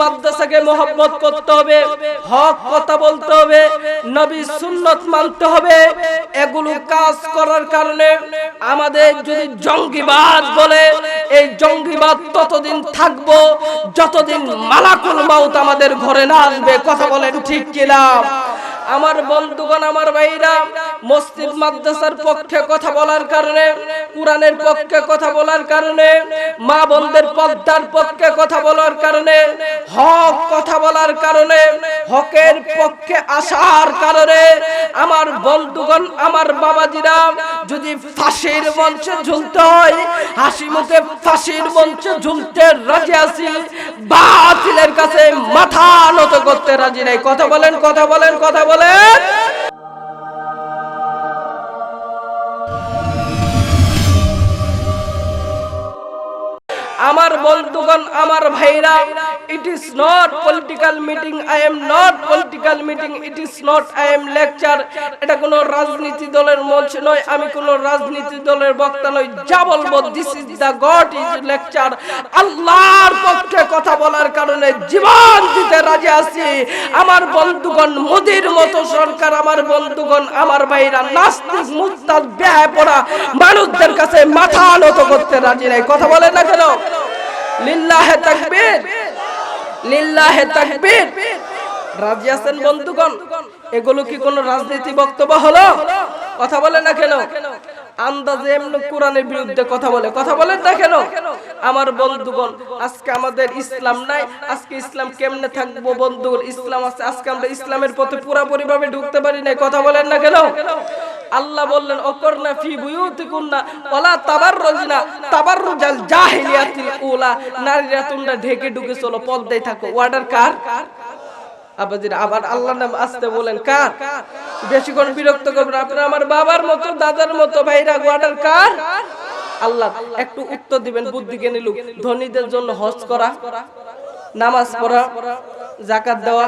মাদ্রাসাকে করতে হবে কথা বলতে হবে, নবী সুন্নত মানতে হবে। এগুলো কাজ করার কারণে আমাদের যদি বলে, এই ততদিন থাকব, যতদিন মালাকুল মাউত আমাদের ঘরে না আসবে, কথা বলেন ঠিক কিনা? আমার বন্ধুগণ, আমার ভাইরা, মসজিদ মাদ্রাসার পক্ষে কথা বলার কারণে, কোরআনের পক্ষে কথা বলার কারণে, মা বোনদের পদ্মার পক্ষে কথা বলার কারণে, হক কথা বলার কারণে, হকের পক্ষে আসার কারণে, আমার বন্ধুগণ, আমার বাবাজিরা যদি ফাঁসির মঞ্চে ঝুলতে হয়, হাসি মুখে ফাঁসির মঞ্চে ঝুলতে রাজি আছি, বাতিলের কাছে মাথা নত করতে রাজি নাই। কথা বলেন কথা বলেন, কথা বলেন। আমার বন্ধুগণ আমার ভাইরা it is not political meeting I am not political meeting it is not I am lecture এটা কোনো রাজনীতি দলের মঞ্চ নয়। আমি কোনো রাজনীতি দলের বক্তা নই। যা বলব this is the God is lecture আল্লাহর পক্ষে কথা বলার কারণে জীবন দিতে রাজি আছি। আমার বন্ধুগণ, মোদির মতো সরকার আমার বন্ধুগণ, আমার ভাইরা, নাস্তিক মুস্তাদ ব্যয় পড়া মানুষদের কাছে মাথা নত করতে রাজি নাই। কথা বলে না কেন? লিল্লাহে তাকবীর। বন্ধুগণ? এগুলো কি কোন রাজনীতি বক্তব্য হলো? কথা বলে না কেন? আন্দাজে কোরআনের বিরুদ্ধে কথা বলে। কথা বলেন না কেন? আমার বন্ধুগণ, আজকে আমাদের ইসলাম নাই। আজকে ইসলাম কেমনে থাকব বন্ধু ইসলাম আছে, আজকে আমরা ইসলামের পথে পুরাপুরি ভাবে ঢুকতে পারি না কথা বলেন না কেন? আল্লাহ বললেন, অকরনা ফি বুয়ুতিকুন্না, ওয়ালা তাবাররুজনা, তাবাররুজাল জাহিলিয়াতিল উলা। নারীরা তোমরা ঢেকে ঢুকে চলো, পর্দায় থাকো। ওয়ার্ডার কার? আবাজির আবার আল্লাহ নাম আসতে বলেন, কার? বেশিক্ষণ বিরক্ত করবেন আপনারা আমার বাবার মতো, দাদার মতো ভাইরা ওয়ার্ডার কার? আল্লাহ, একটু উত্তর দিবেন, বুদ্ধি জ্ঞানী লোক। ধনীদের জন্য হজ করা, নামাজ পড়া জাকাত দেওয়া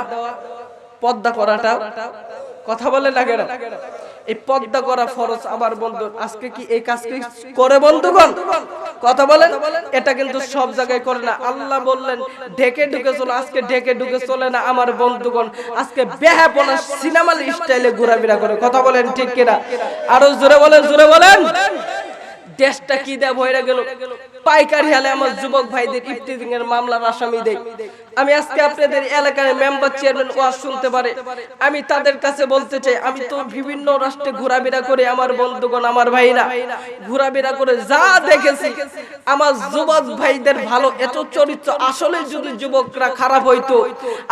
পদ্মা করাটা, কথা বলে লাগে না। এই পদ্মা করা ফরজ। আমার বন্ধু আজকে কি এই কাজ করে বন্ধুগণ? কথা বলেন? এটা কিন্তু সব জায়গায় করে না। আল্লাহ বললেন, ঢেকে ঢুকে চলো। আজকে ঢেকে ঢুকে চলে না আমার বন্ধুগণ। আজকে বেহা বেহাপনা সিনেমাল স্টাইলে ঘোরাফেরা করে। কথা বলেন ঠিক কিনা? আরও জোরে বলেন জোরে বলেন। দেশটা কি দেব হয়ে গেল? পাইকারি হালে আমার যুবক ভাইদের ইফতিজিং এর মামলার আসামি দেই আমি আজকে আপনাদের এলাকার মেম্বার চেয়ারম্যান ওয়াজ শুনতে পারে। আমি তাদের কাছে বলতে চাই, আমি তো বিভিন্ন রাষ্ট্রে ঘোরাফেরা করে আমার বন্ধুগণ, আমার ভাইরা ঘোরাফেরা করে যা দেখেছি, আমার যুবক ভাইদের ভালো, এত চরিত্র। আসলে যদি যুবকরা খারাপ হইতো,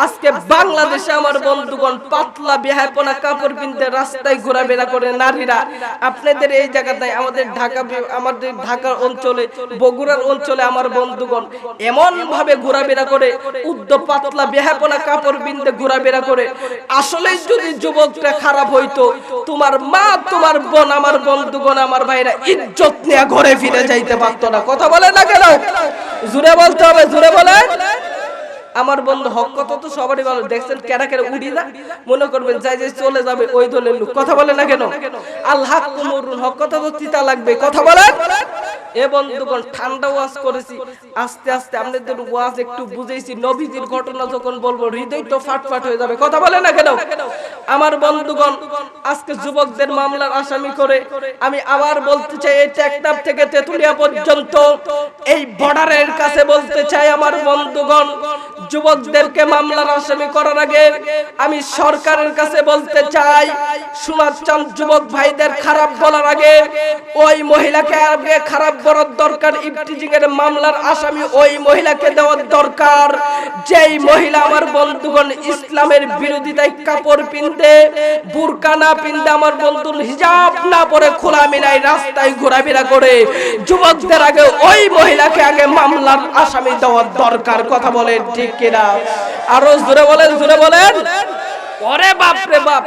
আজকে বাংলাদেশে আমার বন্ধুগণ পাতলা বেহায়পনা কাপড় কিনতে রাস্তায় ঘোরাফেরা করে নারীরা। আপনাদের এই জায়গাটায় আমাদের ঢাকা, আমাদের ঢাকার অঞ্চলে বগুড়ার অঞ্চলে আমার বন্ধুগণ। এমন ভাবে ঘোরাফেরা করে উদ্দ পাতলা বেহাপনা কাপড় বিনতে ঘোরাফেরা করে। আসলে যদি যুবকরা খারাপ হইতো, তোমার মা, তোমার বোন, আমার বন্ধুগণ, আমার ভাইরা ইজ্জত নিয়ে ঘরে ফিরে যাইতে পারতো না। কথা বলে না কেন? জুড়ে বলতে হবে, জুড়ে বলে। আমার বন্ধু হক কথা তো সবারই ভালো দেখছেন কেরা কেরা উড়ি না? মনে করবেন, যাই যাই চলে যাবে ওই দলের লোক। কথা বলে না কেন? আল্লাহ হক কথা তো তিতা লাগবে। কথা বলেন। এ বন্ধুগণ ঠান্ডা ওয়াজ করেছি। আস্তে আস্তে আপনাদের ওয়াজ একটু বুঝেছি নবীজির ঘটনা যখন বলব, হৃদয় তো ফাটফাট হয়ে যাবে। কথা বলে না কেন? আমার বন্ধুগণ আজকে যুবকদের মামলার আসামি করে আমি আবার বলতে চাই, এই টেকনাফ থেকে তেতুলিয়া পর্যন্ত, এই বর্ডারের কাছে বলতে চাই আমার বন্ধুগণ যুবকদেরকে মামলার আসামি করার আগে আমি সরকারের কাছে বলতে চাই চাঁদ যুবক ভাইদের খারাপ বলার আগে, ওই মহিলাকে আগে খারাপ বলার দরকার ইফটিজিং এর মামলার আসামি ওই মহিলাকে দেওয়ার দরকার। যেই মহিলা আমার বন্ধুগণ ইসলামের বিরোধিতায় কাপড় পিনতে, বুরকা না পিনতে আমার বন্ধুর হিজাব না পরে খোলা মিলাই রাস্তায় ঘোরাফেরা করে, যুবকদের আগে ওই মহিলাকে আগে মামলার আসামি দেওয়ার দরকার। কথা বলেন ঠিক কিনা? আরও জোরে বলেন জোরে বলেন। ওরে বাপ রে বাপ।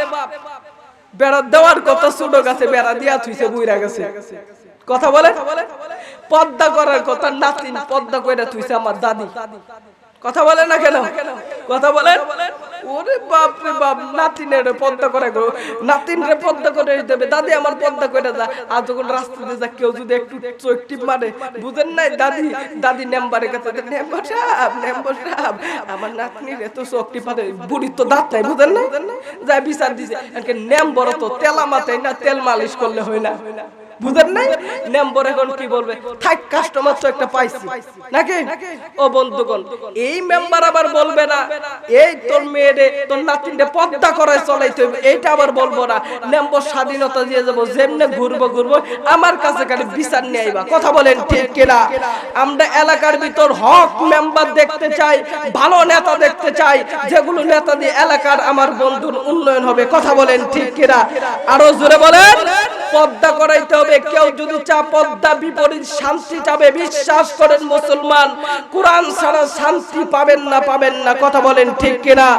বেড়া দেওয়ার কথা ছোট গাছে বেড়া দিয়া থুইছে, বুইরা গেছে। কথা বলে? পদ্মা করার কথা নাতিন পদ্মা কইরা থুইছে আমার দাদি। কথা বলে না কেন? কথা বলেন ওরে বাপ রে বাপ, নাতিনের পদ্মা করে গো নাতিন রে পদ্মা করে দেবে, দাদি আমার পদ্মা করে দা আর যখন রাস্তাতে যা কেউ যদি একটু চোখ টিপ মারে, বুঝেন নাই দাদি? দাদি নেম্বারের কাছে নেম্বার সাহেব নেম্বার সাহেব, আমার নাতনির এত চোখ টিপ মারে, বুড়ির তো দাঁত নাই, বুঝেন নাই? যা বিচার দিছে। নেম্বর তো তেলা মাথায় না তেল মালিশ করলে হয় না। বুঝেন নাই? এখন কি বলবে? থাক কাস্টমার তো একটা পাইছি। নাকি? ও বন্ধুগণ, এই মেম্বার আবার বলবে না, এই তোর মেয়েরে, তোর নাতিনরে পদ্মা চলাইতে এইটা আবার বলব না। স্বাধীনতা দিয়ে যাব, যেমনে ঘুরবো ঘুরবো, আমার কাছে খালি বিচার নিয়ে আইবা। কথা বলেন ঠিক কিনা? আমরা এলাকার ভিতর হক মেম্বার দেখতে চাই, ভালো নেতা দেখতে চাই, যেগুলো নেতা দিয়ে এলাকার আমার বন্ধুর উন্নয়ন হবে। কথা বলেন ঠিক কিনা? আরও জোরে বলেন, পদ্মা করাইতে হবে। কেউ যদি চা পদ্মা বিপরীত শান্তি চাবে, বিশ্বাস করেন মুসলমান, কোরআন ছাড়া শান্তি পাবেন না পাবেন না। কথা বলেন ঠিক কিনা?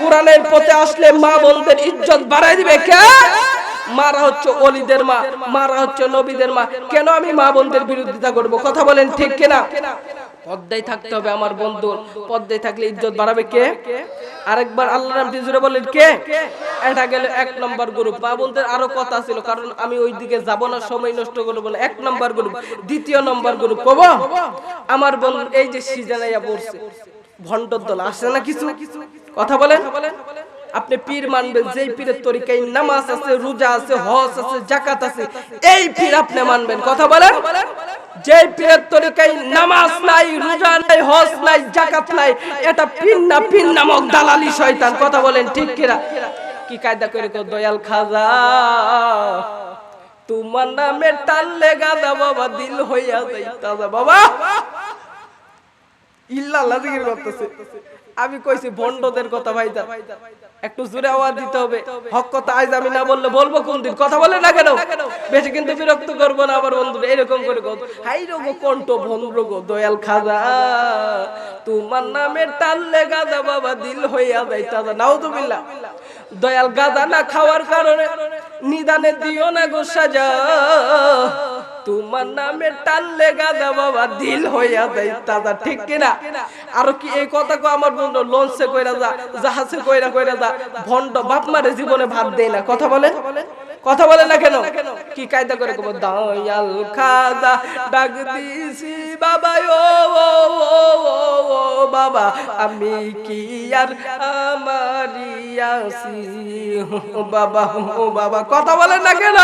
কোরআনের পথে আসলে মা বোনদের ইজ্জত বাড়াই দিবে কে? মারা হচ্ছে অলিদের মা, মারা হচ্ছে নবীদের মা। কেন আমি মা বোনদের বিরোধিতা করব? কথা বলেন ঠিক কিনা? পদ্মায় থাকতে হবে আমার বন্ধু পদ্মায় থাকলে ইজ্জত বাড়াবে কে? আরেকবার আল্লাহ নাম জুড়ে বলেন কে? এটা গেল এক নম্বর গ্রুপ মা বোনদের আরও কথা ছিল, কারণ আমি ওই দিকে যাব না, সময় নষ্ট করব না। এক নম্বর গ্রুপ দ্বিতীয় নম্বর গ্রুপ কব? আমার বন্ধু এই যে সিজানাইয়া পড়ছে। ভণ্ডর দল, আসে না কিছু? কথা বলেন। আপনি পীর মানবেন যেই পীরের তরিকায় নামাজ আছে রোজা আছে হজ আছে জাকাত আছে এই পীর আপনি মানবেন। কথা বলেন? যে পীরের তরিকায় নামাজ নাই রোজা নাই হজ নাই জাকাত নাই এটা পীর না পীর নামক দালালি শয়তান। কথা বলেন ঠিক কিনা? কি কায়দা করে কো দয়াল খাজা তোমার নামে টানলে গাদা বাবা দিল হইয়া যাইতা বাবা। ইল্লাল্লাহ জিকির করতেছে। আমি কইছি ভন্ডদের কথা ভাই একটু জোরে আওয়াজ দিতে হবে। হক কথা আজ আমি না বললে বলব কোন দিন। কথা বলে না কেন? বেশি কিন্তু বিরক্ত করব না আমার বন্ধু এরকম করে গো হাই রোগো কণ্ঠ ভন্ড গো দয়াল খাজা। তোমার নামে টানলে গাদা বাবা দিল হইয়া যায় তাজা। নাও তো বিল্লা দয়াল গাদা না খাওয়ার কারণে নিদানে দিও না গো সাজা। তোমার নামে টানলে গাদা বাবা দিল হইয়া দেয় দাদা, ঠিক কিনা? আর কি এই কথা কো আমার বন্ধু লঞ্চে কইরা যা, জাহাজে কইরা কইরা যা ভন্ড বাপ মারে জীবনে ভাত দেয় না। কথা বলেন? কথা বলে না কেন? কি কায়দা করে কব দয়াল খাদা ডাক দিছি, বাবা, ও বাবা, আমি কি আর আমারিয়াছি ও, বাবা ও বাবা, কথা বলে না কেন?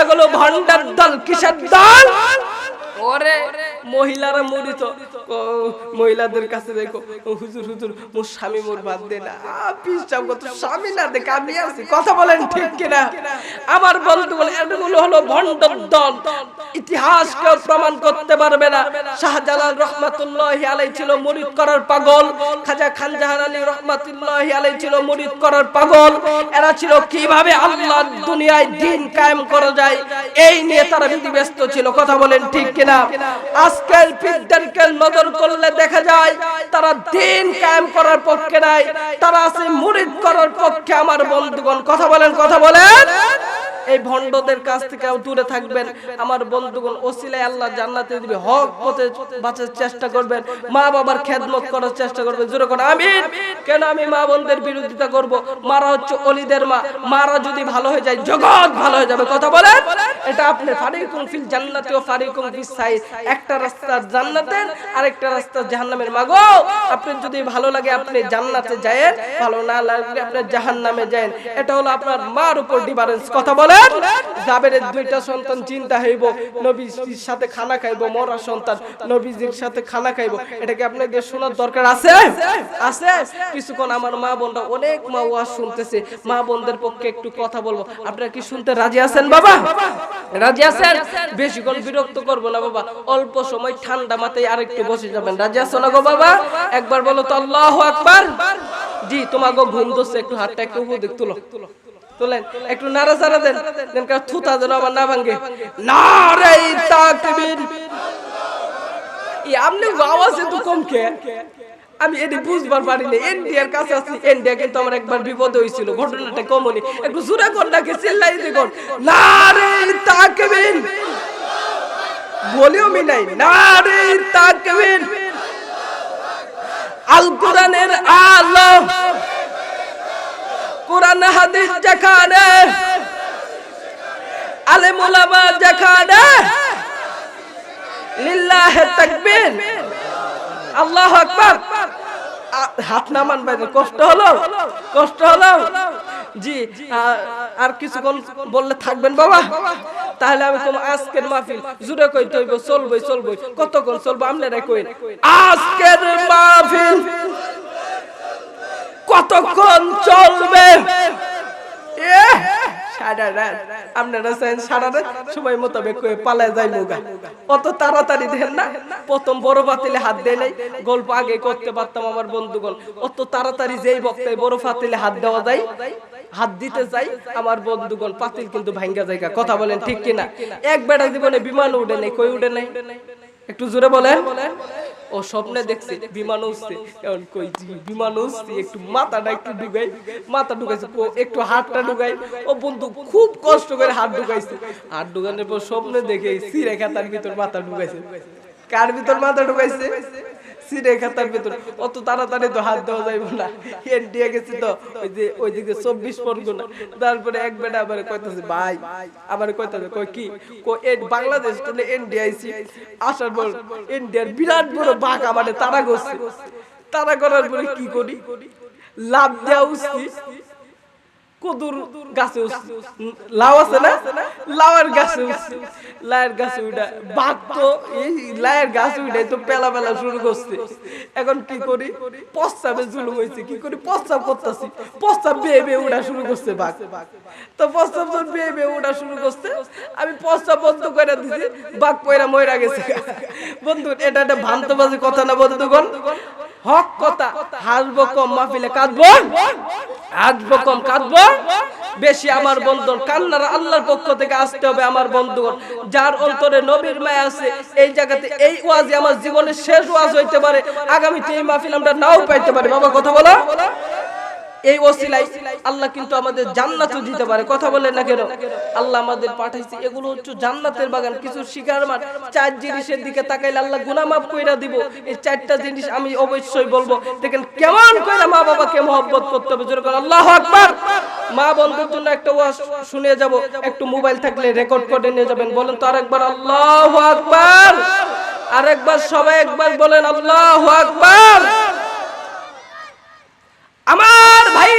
এগুলো ভন্ডার দল, কিসের দল? ওরে মহিলারা মরিত। মহিলাদের কাছে দেখো, হুজুর হুজুর, মোর স্বামী মোর বাদ দে না। পিসাব কত স্বামী না দেখে, আমি আছি। কথা বলেন ঠিক কিনা? আমার বন্ধু বলে এগুলো হলো ভণ্ডর দল। ইতিহাস কেউ প্রমাণ করতে পারবে না। শাহজালাল রহমাতুল্লাহ আলাই ছিল মুরিদ করার পাগল। খাজা খানজাহান আলী রহমাতুল্লাহ আলাই ছিল মুরিদ করার পাগল। এরা ছিল কীভাবে আল্লাহ দুনিয়ায় দিন কায়েম করা যায়? এই নিয়ে তারা বিধিব্যস্ত ছিল। কথা বলেন ঠিক কিনা? আজকাল পীরদেরকে নজর করলে দেখা যায় তারা দিন কায়েম করার পক্ষে নাই। তারা আছে মুরিদ করার পক্ষে। আমার বন্ধুগণ, কথা বলেন কথা বলেন। এই ভণ্ডদের কাছ থেকে দূরে থাকবেন। আমার বন্ধুগণ, ওসিলায় আল্লাহ জান্নাতে দিবে। হক পথে বাঁচার চেষ্টা করবেন। মা বাবার খেদমত করার চেষ্টা করবেন। জোরে করে আমিন। কেন আমি মা বোনদের বিরোধিতা করব? মারা হচ্ছে অলিদের মা। মারা যদি ভালো হয়ে যায়, জগৎ ভালো হয়ে যাবে। কথা বলেন? এটা আপনি ফারিকুম ফিল জান্নাতি ও ফারিকুম ফিস সাইদ একটা রাস্তা জান্নাতের আরেকটা রাস্তা জাহান্নামের মাগো আপনি যদি ভালো লাগে, আপনি জান্নাতে যায়েন। ভালো না লাগলে আপনি জাহান্নামে যায়েন। এটা হলো আপনার মার উপর ডিফারেন্স। কথা বলেন? জাবেরের দুইটা সন্তান চিন্তা হইব, নবীজির সাথে খানা খাইবো মরা সন্তান, নবীজির সাথে খানা খাইবো। এটা কি আপনাদের শোনার দরকার আছে? আছে। কিছুক্ষণ আমার মা বোনরা অনেক মা ওয়াজ শুনতেছে। মা বোনদের পক্ষে একটু কথা বলব। আপনারা কি শুনতে রাজি আছেন, বাবা? রাজি আছেন? বেশিক্ষণ বিরক্ত করব না, বাবা। অল্প সময় ঠান্ডা মাথায় আরেকটু বসে যাবেন। রাজি আছো না গো, বাবা? একবার বলো তো, আল্লাহ আকবার। জি তোমাকে ঘুম ধরছে, একটু হাতটা একটু উপদিক তুলো। তোলেন একটু নাড়া চাড়া দেন দেন কারণ থুতা যেন আমার না ভাঙ্গে নারে তাকবীর। ই আপনি আওয়াজ একটু কম কে? আমি এটি বুঝবার পারিনি ইন্ডিয়ার কাছে আছি ইন্ডিয়া কিন্তু আমার একবার বিপদ হয়েছিল ঘটনাটা কমনি একটু জোরে কর নাকি চিল্লাই দেখুন নারে তাকবীর। বলিও মি নাই। নারে তাকবীর। আল কোরআনের আলো। কোরআন, হাদিস যেখানে, আলেম ওলামা যেখানে, লিল্লাহে তাকবীর। আল্লাহু আকবার। হাত নামান বাইরে কষ্ট হলো কষ্ট হলো। জি আর কিছুক্ষণ বললে থাকবেন বাবা? তাহলে আমি তোমার আজকের মাহফিল জুড়ে কইতে হইব, চলবই চলবই। কতক্ষণ চলবো আপনারা কই আজকের মাহফিল কতক্ষণ চলবে? সারা সময় তাড়াতাড়ি গল্প আগে করতে পারতাম আমার বন্ধুগণ। অত তাড়াতাড়ি যেই পাতিলে হাত দেওয়া যায়, হাত দিতে আমার বন্ধুগণ পাতিল কিন্তু ভাঙ্গা জায়গা কথা বলেন ঠিক কিনা? এক বেড়া জীবনে বিমান উঠে নাই, কই উঠে নাই? একটু জোরে বলেন। ও স্বপ্নে দেখছে বিমান উঠছে। এখন কই বিমান উঠছে, একটু মাথাটা একটু ঢুকাই, মাথা ঢুকাইছে একটু হাতটা ঢুকাই। ও বন্ধু খুব কষ্ট করে হাত ঢুকাইছে। হাত ঢুকানোর পর স্বপ্নে দেখে সিরে খাতার ভিতর মাথা ঢুকাইছে। কার ভিতর মাথা ঢুকাইছে? সিরে খাতার ভেতর। অত তাড়াতাড়ি তো হাত দেওয়া যাইব না। এনডিএ তো, ওই যে চব্বিশ তারপরে এক বেটা আবার কইতাছে, ভাই। আবার কইতাছে, কই কি? বাংলাদেশ তো এনডিআইসি আসার পর বিরাট বড় বাঘ আমাদের তারা করছে। তারা করার পরে কি করি? লাভ দেওয়া উচিত। কদুর গাছে। লাউ আছে না? লাউয়ের গাছে। লাউয়ের গাছে উঠা বাঘ তো এই লাউয়ের গাছে উঠে তো পেলা পেলা শুরু করছে। এখন কি করি? প্রস্তাবে জুলুম হয়েছে। কি করি? প্রস্তাব করতেছি। প্রস্তাব বেয়ে বেয়ে উঠা শুরু করছে বাঘ। তো প্রস্তাব যখন বেয়ে বেয়ে উঠা শুরু করছে আমি প্রস্তাব বন্ধ করে দিছি। বাঘ পয়রা ময়রা গেছে। বন্ধু এটা একটা ভান্তবাজি কথা না বন্ধুগণ? হক কথা, হাসবো কম, মাহফিলে কাঁদবো? হাসবো কম, কাঁদবো? বেশি আমার বন্ধন কান্নার আল্লাহর পক্ষ থেকে আসতে হবে আমার বন্ধুগণ যার অন্তরে নবীর মায়া আছে, এই জায়গাতে এই ওয়াজে আমার জীবনের শেষ ওয়াজ হইতে পারে। আগামীতে এই মাহফিল আমরা নাও পাইতে পারি। বাবা, কথা বলো। এই ওসিলাই আল্লাহ কিন্তু আমাদের জান্নাতও দিতে পারে। কথা বলেন না কেন? আল্লাহ আমাদের পাঠাইছে। এগুলো হচ্ছে জান্নাতের বাগান। কিছু শিকার মাঠ চার জিনিসের দিকে তাকাইলে আল্লাহ গুনাহ মাফ কইরা দিব। এই চারটা জিনিস আমি অবশ্যই বলব। দেখেন কেমন কইরা মা বাবাকে মহব্বত করতে হবে। জোরে করে আল্লাহু আকবার! মা বন্ধুর জন্য একটা ওয়াজ শুনে যাব। একটু মোবাইল থাকলে রেকর্ড করে নিয়ে যাবেন। বলেন তো আরেকবার, আল্লাহু আকবার! আরেকবার সবাই একবার বলেন, আল্লাহু আকবার আমার ভাই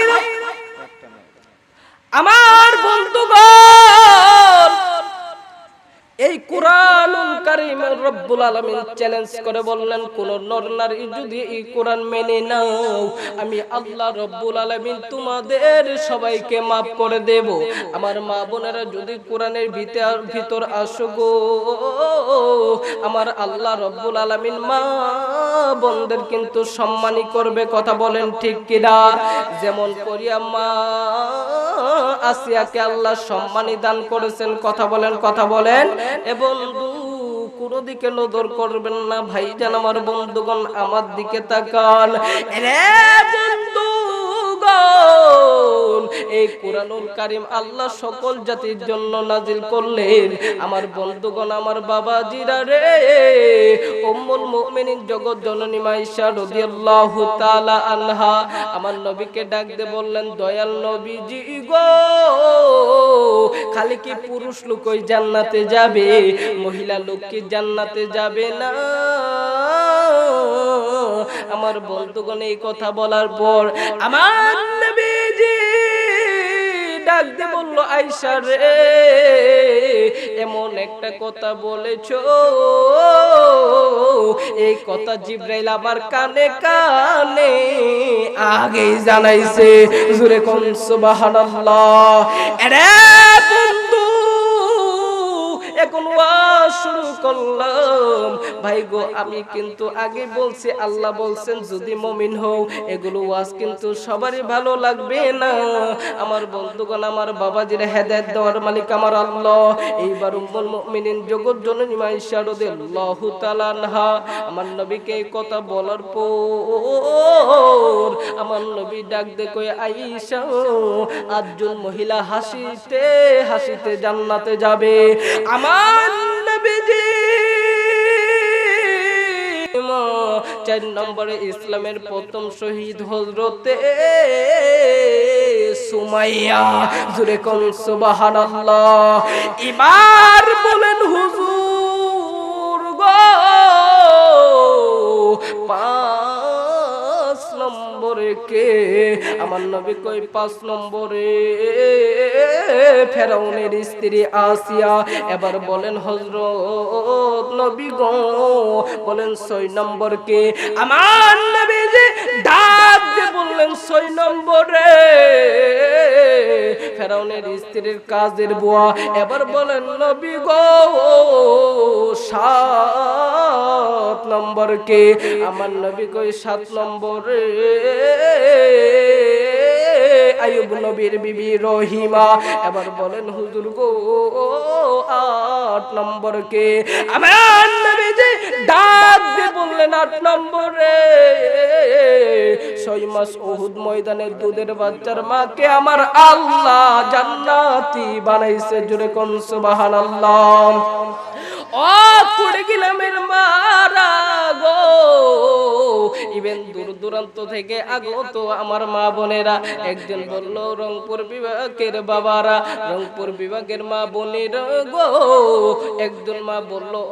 আমার বন্ধুগণ, এই কোরআনুল কারীম রব্বুল আলামিন চ্যালেঞ্জ করে বললেন, কোন নর নারী যদি এই কোরআন মেনে নাও, আমি আল্লাহ রব্বুল আলামিন তোমাদের সবাইকে maaf করে দেব। আমার মা বোনেরা যদি কোরআনের ভিতর ভিতর আসো গো, আমার আল্লাহ রব্বুল আলামিন মা বোনদের কিন্তু সম্মানই করবে, কথা বলেন ঠিক কিনা? যেমন করিয়া মা আসিয়াকে আল্লাহ সম্মানী দান করেছেন, কথা বলেন কথা বলেন। এবং কোনো দিকে নজর করবেন না, ভাইজান আমার বন্ধুগণ, আমার দিকে তাকান। রে এই কোরআনুল কারিম আল্লাহ সকল জাতির জন্য নাজিল করলেন। আমার বন্ধুগণ আমার বাবা জিরা রে। উম্মুল মুমিনিন জগৎ জননী মাইশা রাদিয়াল্লাহু তাআলা আনহা। আমার নবীকে ডাক দিয়ে বললেন দয়াল নবীজি গো খালি কি পুরুষ লোকই জান্নাতে যাবে? মহিলা লোক কি জান্নাতে যাবে না? আমার বন্ধুগণ এই কথা বলার পর আমার ডাক দিয়ে বলল আইসা রে, এমন একটা কথা বলেছ। এই কথা জিব্রাইল আবার কানে কানে আগেই জানাইছে, জুরে কোন এরে বন্ধু শুরু করলাম। ভাই গো, আমি কিন্তু আগে বলছি, আল্লাহ বলছেন, যদি মমিন এগুলো ওয়াজ কিন্তু সবারই ভালো লাগবে না। আমার বন্ধুগণ, আমার বাবাজির দেওয়ার মালিক আমার আল্লাহ। এইবার উম্মুল মুমিনিন জগৎ জননী মাইশা রাদিয়াল্লাহু তাআলা আনহা, আমার নবীকে কথা বলার পর আমার নবী ডাক দে কই আয়েশা, আটজন মহিলা হাসিতে হাসিতে জান্নাতে যাবে। আমার চার নম্বরে ইসলামের প্রথম শহীদ হজরতে সুমাইয়া। জুরে কমসু বাহার আল্লাহ ইমার বলেন হুজুর কে আমার নবী কই পাঁচ নম্বরে। ফেরাউনের স্ত্রী আসিয়া এবার বলেন হজরত নবী গো। বলেন, ছয় নম্বর কে আমার নবী যে ডাক বললেন, ছয় নম্বরে। ফেরাউনের স্ত্রীর কাজের বুয়া এবার বলেন, নবী গো, সাত নম্বর কে? আমার নবী কই সাত নম্বরে। আয়ুব নবীর বিবি রহিমা। এবার বলেন, হুজুর গো, আট নম্বর কে? ডাক বললেন আট নম্বরে। ছয় মাস ওহুদ ময়দানে দুধের বাচ্চার মাকে আমার আল্লাহ জান্নাতি বানাইছে। জুড়ে কোন সুবহানাল্লাহ। ইভেন দূর দূরান্ত থেকে আগত আমার মা বোনেরা, একজন রংপুর বিভাগের বাবারা, রংপুর বিভাগের মা গো। একজন মা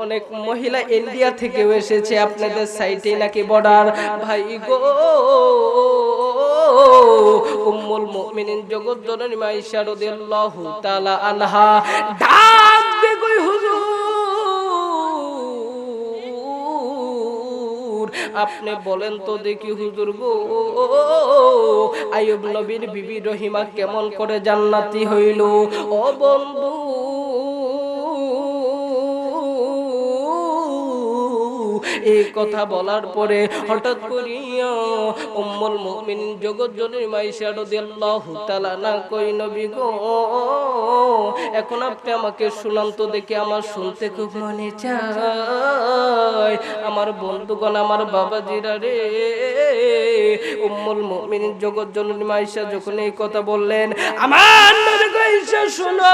অনেক মহিলা ইন্ডিয়া থেকেও এসেছে আপনাদের সাইটে নাকি বর্ডার ভাই গো জগৎ জননী মাইশা আনহা। ডাক হুজুর! আপনি বলেন তো দেখি হুজুর গো আয়ুব নবীর বিবি রহিমা কেমন করে জান্নাতি হইল? ও বন্ধু এই কথা বলার পরে হঠাৎ করিয়া উম্মুল মুমিনিন জগৎ জনের মাইশা রাদিয়াল্লাহু তাআলা না কই, নবী গো, এখন আপনি আমাকে শুনান তো দেখে আমার শুনতে খুব মনে চায়। আমার বন্ধুগণ, আমার বাবাজিরা রে উম্মুল মুমিনিন জগৎ জননী মাইশা যখন এই কথা বললেন, আমার শুনো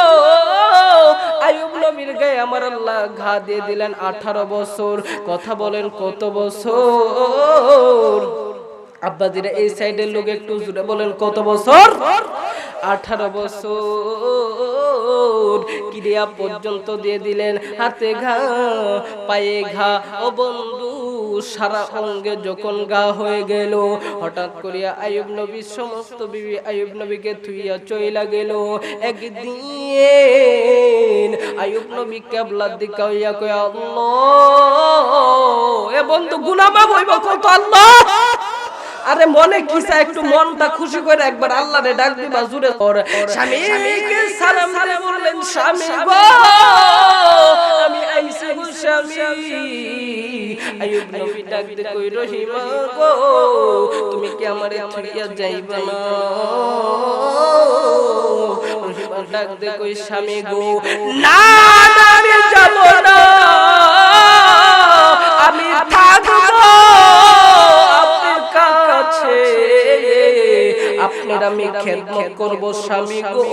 নবীর গায়ে আমার আল্লাহ ঘা দিয়ে দিলেন 18 বছর। কথা বলেন কত বছর? আব্বাজিরা এই সাইডের লোক একটু জুড়ে বলেন, কত বছর? আঠারো বছর। ক্রিয়া পর্যন্ত দিয়ে দিলেন, হাতে ঘা, পায়ে ঘা। ও বন্ধু সারা অঙ্গে যখন গা হয়ে গেল, হঠাৎ করিয়া আয়ুব নবী, সমস্ত বিবি আয়ুব নবীকে থুইয়া চইলা গেল। একদিন আয়ুব নবী কেবলার দিকে হইয়া কয়া এ বন্ধু গুনামা বইব কত, আল্লাহ? আরে মনে কি চায়? একটু মনটা খুশি করে একবার আল্লাহ রে ডাক দিবা জুড়ে কর স্বামীকে সালাম দিয়ে বললেন স্বামী গো আমি আইছি গো স্বামী। আইয়ুব নবী ডাক দে কই রহিমা গো তুমি কি আমারে ছড়িয়া যাইবা না? ডাক দে কই স্বামী গো না আমি যাব না। খেদমত করব স্বামী গো।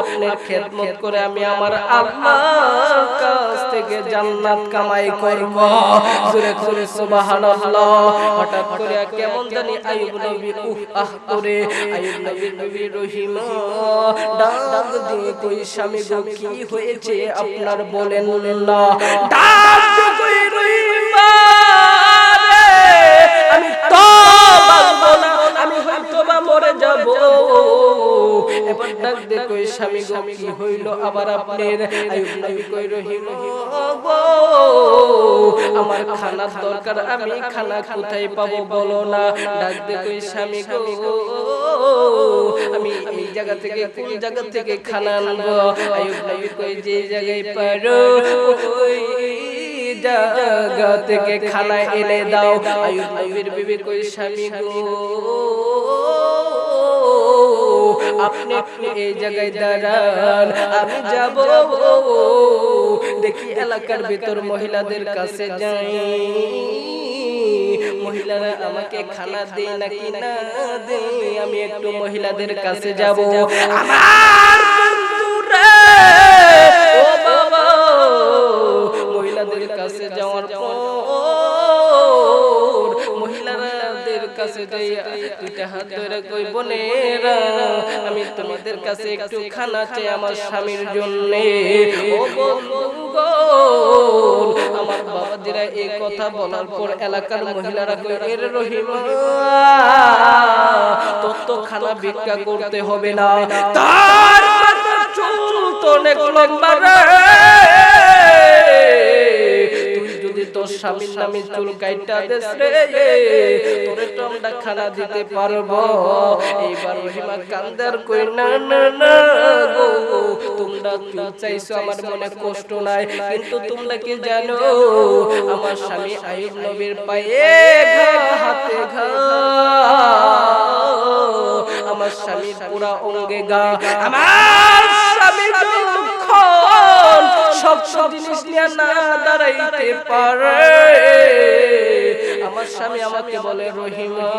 আপনার খেদমত করে আমি আমার আল্লাহর কাছ থেকে জান্নাত কামাই করব। জোরে জোরে সুবহানাল্লাহ। হঠাৎ করে কেমন জানি আইয়ুব নবী উহ আহ করে আইয়ুব নবী নবী রহিমা ডাক দিয়ে কই স্বামী গো কি হয়েছে? আপনার বলেন না। ডাক এবার কই স্বামী গো কি হইল আবার আপনার? আয়ুব নবী কই রহিম গো? আমার খানার দরকার আমি খানা কোথায় পাবো বলো না? ডাক দে কই স্বামী গো। আমি এই জায়গা থেকে কোন জায়গা থেকে খানা আনব? আয়ুব নবী কই যে জায়গায় পারো ওই জায়গা থেকে খানা এনে দাও। আয়ুব নবীর বিবি কই স্বামী গো? আপনি আপনি এই জায়গায় দাঁড়ান, আমি যাব। দেখি এলাকার ভিতর মহিলাদের কাছে যাই। মহিলারা আমাকে খানা দেয় নাকি না দেয়? আমি একটু মহিলাদের কাছে যাব। আমার কাছে যাইয়া দুইটা হাত ধরে কই বোনেরা আমি তোমাদের কাছে একটু খানা চাই আমার স্বামীর জন্য। ও আমার বাবাজিরা এই কথা বলার পর এলাকার মহিলারা কই এর রহিমা তোর তো খানা ভিক্ষা করতে হবে না। তার চুল তো অনেক লম্বা রে। স্বামীর নামে চুল কাইটা দেস রে তোরে তো আমরা খানা দিতে এইবার রহিমা কান্দার কই না না না গো তোমরা চাইছো আমার মনে কষ্ট নাই কিন্তু তোমরা কি জানো আমার স্বামী আয়ুব নবীর পায়ে হাতে ঘা আমার পুরা অঙ্গে গা, আমার স্বামী সব সব জিনিস নিয়ে না দাঁড়াইতে পারে। আমার স্বামী আমাকে বলে, রহিমা,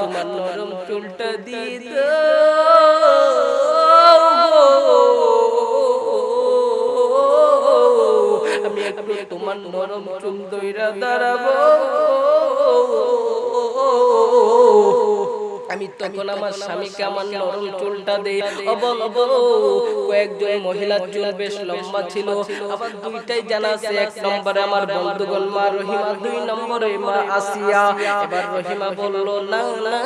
তোমার নরম চুলটা দিয়ে আমি একটু তোমার নরম চুল দইরা দাঁড়াবো। আমি তখন আমার স্বামীকে আমার নরম চুলটা দেই অবল কয়েকজন মহিলার চুল বেশ লম্বা ছিল। আবার দুইটাই জানা আছে এক নম্বরে আমার বন্ধুগণ মা রহিমা দুই নম্বরে মা আসিয়া। এবার রহিমা বলল না না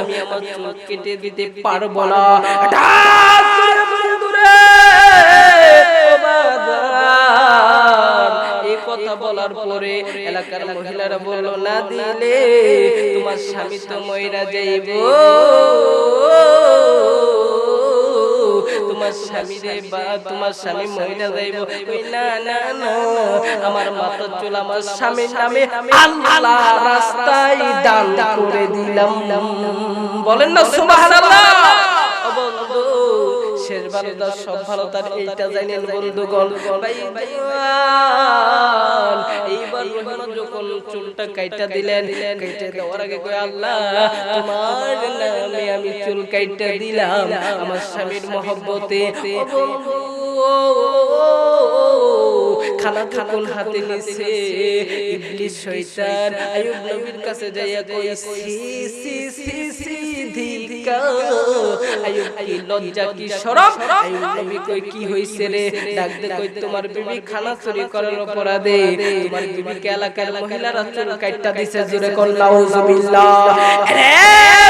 আমি আমার চুল কেটে দিতে পারব না। কথা বলার পরে এলাকার মহিলারা বলল না দিলে তোমার স্বামী তো ময়রা যাইব। তোমার স্বামী রে বা তোমার স্বামী মহিলা যাইব। ওই না না না আমার মাথা চুল আমার স্বামীর নামে আল্লাহ রাস্তায় দান করে দিলাম। বলেন না সুবহানাল্লাহ। বন্ধু শেষ ভালো তার সব ভালো তার এইটা জানেন বন্ধুগণ এইবার যখন চুলটা কাইটা দিলেন কাইটা দেওয়ার আগে কই আল্লাহ তোমার নামে আমি চুল কাইটা দিলাম আমার স্বামীর মহব্বতে ও বন্ধু খানা যখন হাতে নিছে ইবলিস শয়তান আইয়ুব নবীর কাছে যাইয়া কই সি সি সি সি ধিকা আইয়ুব কি লজ্জা কি শরম আইয়ুব নবী কই কি হইছে রে ডাক দে কই তোমার বিবি খানা চুরি করার অপরাধে তোমার বিবিকে এলাকার মহিলারা চুল কাইটা দিছে জোরে কর নাউজুবিল্লাহ রে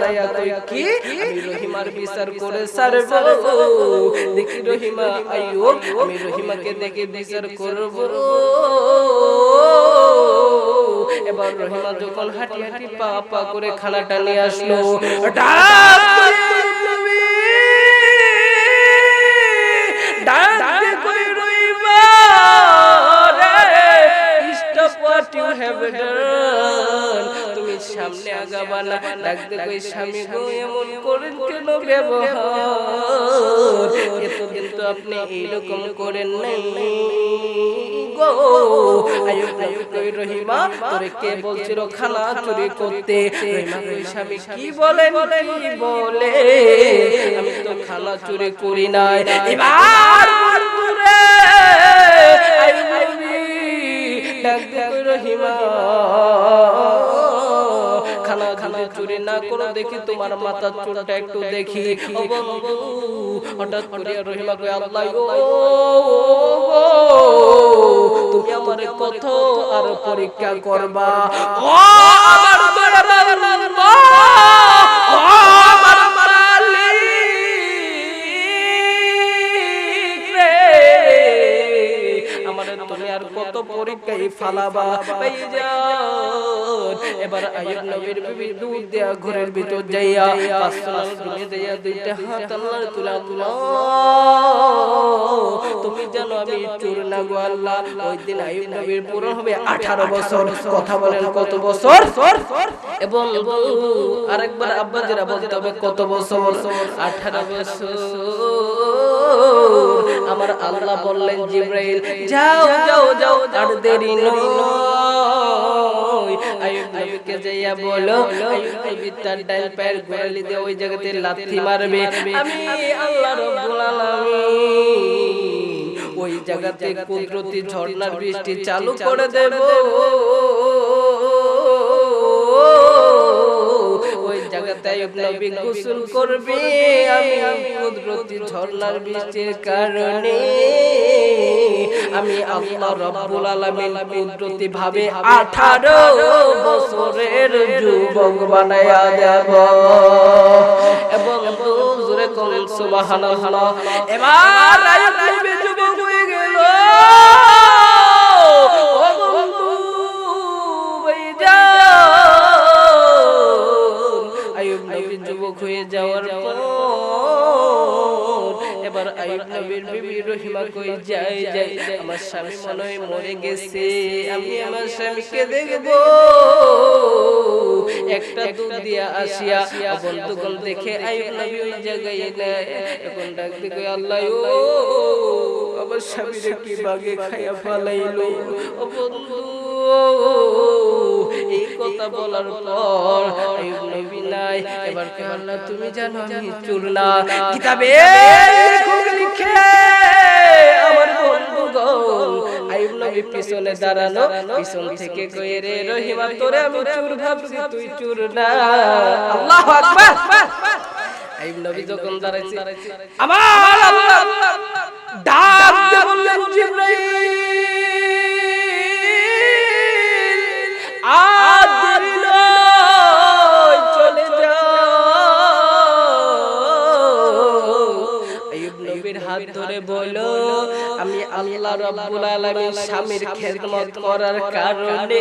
দাঁড়াইয়া কই কি আমি রহিমার বিচার করে সারব। দেখি রহিমা আইও আমি রহিমাকে দেখে বিচার করব। এবার রহিমা যখন হাঁটি হাঁটি পা পা করে খানাটা নিয়ে আসলো ডাক করে নবী, সামনে ডাকতে কই স্বামী গো এমন করেন কেন ব্যবহার? এতদিন তো আপনি এইরকম করেন নাই গো। আয়ুব কই রহিমা? তোরে কে বলছিল খানা চুরি করতে? রহিমা কই স্বামী কি বলে কি বলে? আমি তো খানা চুরি করি নাই। এবার করো দেখি তোমার মাথার চুলটা একটু দেখি। হঠাৎ করে রহিমা কই আল্লাহ তুমি আমার কত আর পরীক্ষা করবা? আমার আমার তুমি আর কত পরীক্ষায় ফালাবা? ভাইজান এবার আইয়ুব নবীর বিবি দুধ দেয়া ঘরের ভিতর যাইয়া পাঁচতলার রুমে যাইয়া দুইটা হাত আল্লাহর তুলা তুলা। তুমি জানো আমি চোর না গো আল্লাহ। ওই দিন আইয়ুব নবীর পূরণ হবে 18 বছর। কথা বলেন কত বছর? এবং আরেকবার আব্বাজিরা বলতে হবে কত বছর? 18 বছর? আমার আল্লাহ বললেন জিব্রাইল যাও যাও যাও আর দেরি নয়। আইয়ুব নবীকে যাইয়া বলো আইয়ুব নবী তার ডান পায়ের গোড়ালি দিয়ে ওই জায়গাতে লাথি মারবে। আমি আল্লাহ রাব্বুল আলামিন। ওই ওই জায়গাতে কুদরতি ঝর্ণার বৃষ্টি চালু করে দেব। নবী গোসল করবে আমি কুদরতি ঝর্ণার বৃষ্টির কারণে। আমি আল্লাহ রাব্বুল আলামিন কুদরতি ভাবে 18 বছরের যুবক বানায়া দেব। এবং জোরে কোন সুবহানাল্লাহ। এবার আইয়ুব নবী যুবক হয়ে গেল। যুবক হয়ে যাওয়ার পর, এবার আইয়ুব নবীর বিবি রহিমা কই যাই যাই আমার স্বামী মনে মরে গেছে, আমি আমার স্বামীকে দেখব। একটা দুধ দিয়া আসিয়া বন্ধুগণ দেখে আইয়ুব নবী ওই জায়গায় এলে। এখন ডাক দিকে আল্লাহ ও, আমার স্বামীরে কি বাগে খাইয়া ফালাইলো? ও বন্ধু কথা বলার পর আইয়ুব নবী এবার কে আল্লাহ তুমি জানো আমি চুর না কিতাবে খুব লিখে আমার বন্ধুগণ আইয়ুব নবী পিছনে দাঁড়ানো পিছন থেকে কয়ে রে রহিমা তোরে আমি চুর ভাবছি তুই চুর না। আল্লাহু আকবার। নবী যখন দাঁড়াইছে আমার আল্লাহ ডাক দিয়ে বললেন জিবরাইল আজ হাত ধরে বলো আমি আল্লাহ রাব্বুল আলামিন স্বামীর খেদমত করার কারণে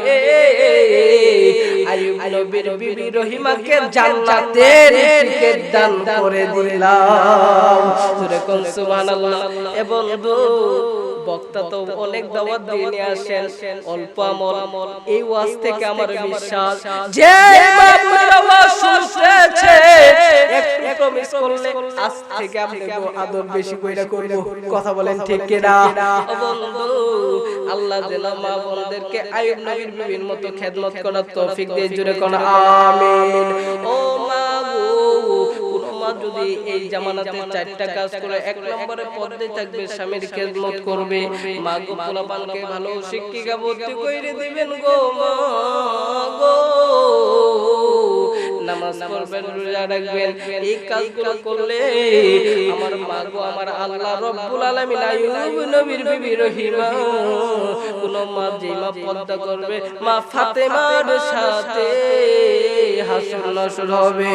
আইয়ুব নবীর বিবি রহিমাকে জান্নাতের টিকিট দান করে দিলাম। সুরে সুবহানাল্লাহ। এবং বক্তা তো অনেক দাওয়াত দিয়ে নিয়ে আসেন। অল্প আমল। এই ওয়াজ থেকে আমার বিশ্বাস। যে বাবুর আওয়াজ শুনতেছে একটু প্রমিস করলে আজ থেকে আপনি আদর বেশি কইরা করব। কথা বলেন ঠিক কিনা? বন্ধু আল্লাহ যেন মা বোনদেরকে আইয়ুব নবীর বিবির মতো খেদমত করার তৌফিক দিয়ে জুড়ে কোন আমিন। ও মা গো মা যদি এই জামানাতে চারটা কাজ করে এক নম্বরে পর্দায় থাকবে, স্বামীর খেদমত করবে, মা গো পোলাপানকে ভালো শিক্ষিকা ভর্তি কইরে দিবেন গো গো। আমার মা গো আমার আল্লাহ রব্বুল আলামিন মা যে মা করবে, মা ফাতেমার সাথে হাসর নাসর হবে।